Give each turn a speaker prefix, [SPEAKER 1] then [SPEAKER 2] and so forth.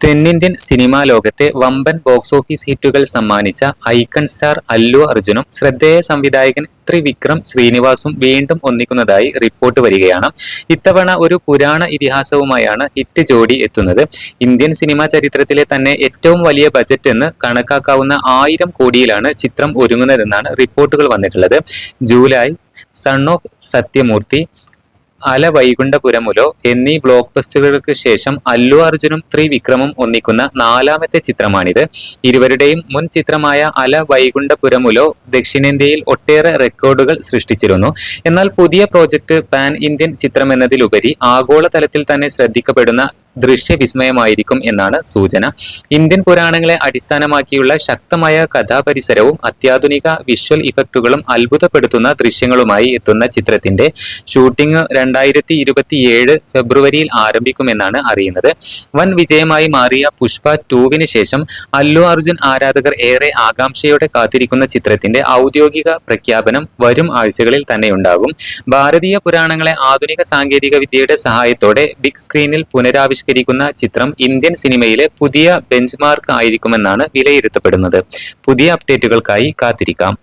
[SPEAKER 1] തെന്നിന്ത്യൻ സിനിമാ ലോകത്തെ വമ്പൻ ബോക്സ് ഓഫീസ് ഹിറ്റുകൾ സമ്മാനിച്ച ഐക്കൺ സ്റ്റാർ അല്ലു അർജുനും ശ്രദ്ധേയ സംവിധായകൻ ത്രിവിക്രം ശ്രീനിവാസും വീണ്ടും ഒന്നിക്കുന്നതായി റിപ്പോർട്ട് വരികയാണ്. ഇത്തവണ ഒരു പുരാണ ഇതിഹാസവുമായാണ് ഹിറ്റ് ജോഡി എത്തുന്നത്. ഇന്ത്യൻ സിനിമാ ചരിത്രത്തിലെ തന്നെ ഏറ്റവും വലിയ ബജറ്റ് എന്ന് കണക്കാക്കാവുന്ന ആയിരം കോടിയിലാണ് ചിത്രം ഒരുങ്ങുന്നതെന്നാണ് റിപ്പോർട്ടുകൾ വന്നിട്ടുള്ളത്. ജൂലൈ സൺ ഓഫ് സത്യമൂർത്തി അല വൈകുണ്ഠപുരമുലോ എന്നീ ബ്ലോക്ക് ബസ്റ്റുകൾക്ക് ശേഷം അല്ലു അർജുനും ത്രിവിക്രമും ഒന്നിക്കുന്ന നാലാമത്തെ ചിത്രമാണിത്. ഇരുവരുടെയും മുൻ ചിത്രമായ അല വൈകുണ്ഠപുരമുലോ ദക്ഷിണേന്ത്യയിൽ ഒട്ടേറെ റെക്കോർഡുകൾ സൃഷ്ടിച്ചിരുന്നു. എന്നാൽ പുതിയ പ്രോജക്റ്റ് പാൻ ഇന്ത്യൻ ചിത്രം എന്നതിലുപരി ആഗോളതലത്തിൽ തന്നെ ശ്രദ്ധിക്കപ്പെടുന്ന ദൃശ്യവിസ്മയമായിരിക്കും എന്നാണ് സൂചന. ഇന്ത്യൻ പുരാണങ്ങളെ അടിസ്ഥാനമാക്കിയുള്ള ശക്തമായ കഥാപരിസരവും അത്യാധുനിക വിഷ്വൽ ഇഫക്റ്റുകളും അത്ഭുതപ്പെടുത്തുന്ന ദൃശ്യങ്ങളുമായി എത്തുന്ന ചിത്രത്തിന്റെ ഷൂട്ടിംഗ് രണ്ടായിരത്തി ഇരുപത്തിയേഴ് ഫെബ്രുവരിയിൽ ആരംഭിക്കുമെന്നാണ് അറിയുന്നത്. വൻ വിജയമായി മാറിയ പുഷ്പ ടൂവിന് ശേഷം അല്ലു അർജുൻ ആരാധകർ ഏറെ ആകാംക്ഷയോടെ കാത്തിരിക്കുന്ന ചിത്രത്തിന്റെ ഔദ്യോഗിക പ്രഖ്യാപനം വരും ആഴ്ചകളിൽ തന്നെ ഉണ്ടാകും ഭാരതീയ പുരാണങ്ങളെ ആധുനിക സാങ്കേതിക വിദ്യയുടെ സഹായത്തോടെ ബിഗ് സ്ക്രീനിൽ പുനരാവിഷ്കരിക്കുന്ന ചിത്രം ഇന്ത്യൻ സിനിമയിലെ പുതിയ ബെഞ്ച്മാർക്ക് ആയിരിക്കുമെന്നാണ് വിലയിരുത്തപ്പെടുന്നത്. പുതിയ അപ്ഡേറ്റുകൾക്കായി കാത്തിരിക്കാം.